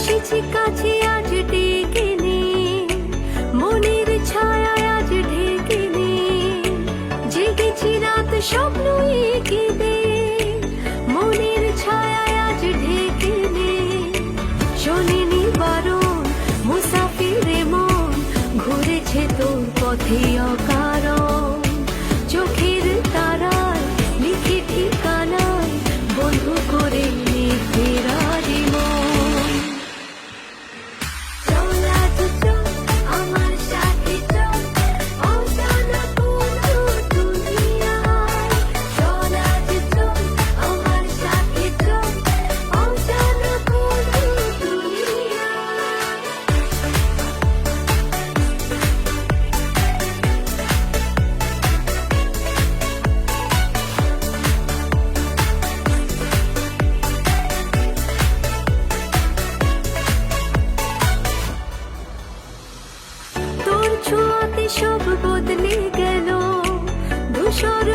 এসেছি কাছে আজ ডেকে নে। মনের ছায়া আজ ঢেকে নে। জেগেছি রাত স্বপ্ন এঁকে দে মনের ছায়া আজ ঢেকে নে। শোনেনি বারণ, মুসাফিরে মন ঘুরেছে তোর পথে অকা সব বদলে গেল। ধূসর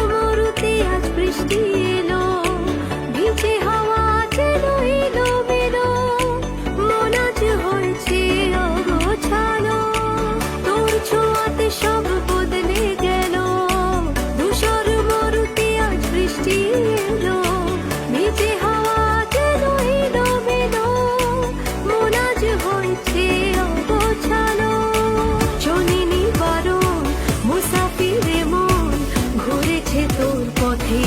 তোর পথে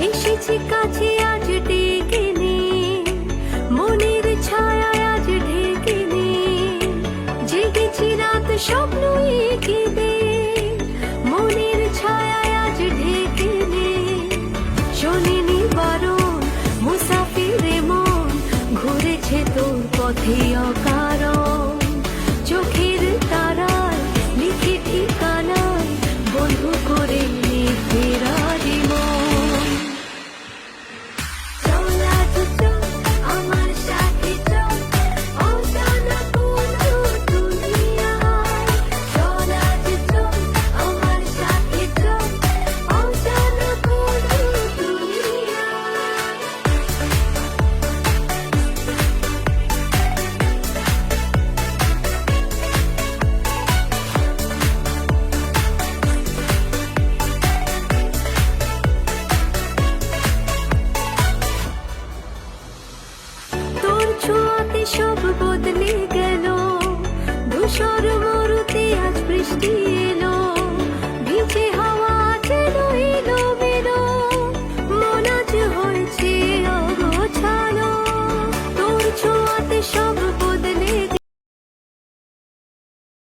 এসেছি কাছে আজ ডেকে নে। ছায়া আজ ঢেকে নে। জেগেছি রাত স্বপ্ন এঁকে দে মনের ছায়া আজ ঢেকে নে। শোনেনি বারণ, মুসাফিরে মন ঘুরেছে তোর পথে অক Yaşarım.